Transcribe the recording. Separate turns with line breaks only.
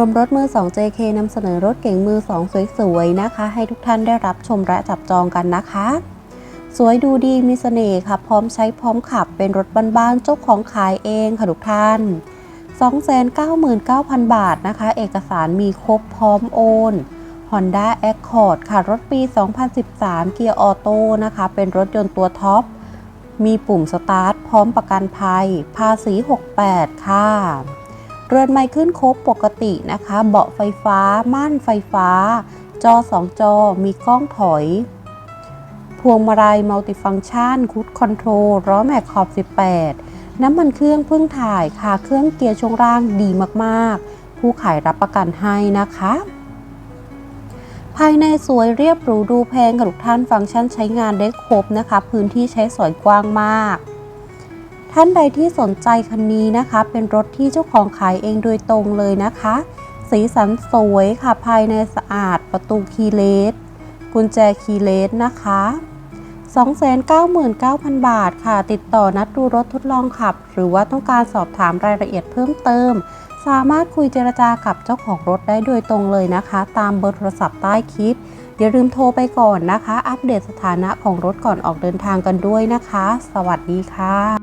รวมรถมือ 2 JK นำเสนอรถเก๋งมือ 2 สวยๆ นะคะ ให้ทุกท่านได้รับชมและจับจองกันนะคะ สวยดูดีมีเสน่ห์ค่ะ พร้อมใช้พร้อมขับเป็นรถบ้านๆเจ้าของขายเองค่ะทุกท่าน 299,000 บาทนะคะ เอกสารมีครบพร้อมโอน Honda Accord ค่ะ รถปี 2013 เกียร์ออโต้นะคะ เป็นรถยนต์ตัวท็อป มีปุ่มสตาร์ทพร้อมประกันภัย ภาษี 68 ค่ะ เรือนไม้ขึ้นครบปกตินะคะ เบาะไฟฟ้า ม่านไฟฟ้า จอ 2 จอ มีกล้องถอย พวงมาลัยมัลติฟัง c t ชันคูดคอนโทรลล้อแม็กขอบ 18 น้ำมันเครื่องเพิ่งถ่ายค่ะ เครื่องเกียร์ช่วงล่างดีมากๆ ผู้ขายรับประกันให้นะคะ ภายในสวยเรียบหรูดูแพงค่ะทุกท่านฟังก์ชันใช้งานได้ครบนะคะ พื้นที่ใช้สอยกว้างมาก ท่านใดที่สนใจคันนี้นะคะ เป็นรถที่เจ้าของขายเองโดยตรงเลยนะคะ สีสันสวยค่ะภายในสะอาดประตูคีย์เลสกุญแจคีย์เลสนะคะ299,000 บาทค่ะ ติดต่อนัดดูรถทดลองขับ หรือว่าต้องการสอบถามรายละเอียดเพิ่มเติม สามารถคุยเจรจากับเจ้าของรถได้โดยตรงเลยนะคะ ตามเบอร์โทรศัพท์ใต้คลิป อย่าลืมโทรไปก่อนนะคะ อัปเดตสถานะของรถก่อนออกเดินทางกันด้วยนะคะ สวัสดีค่ะ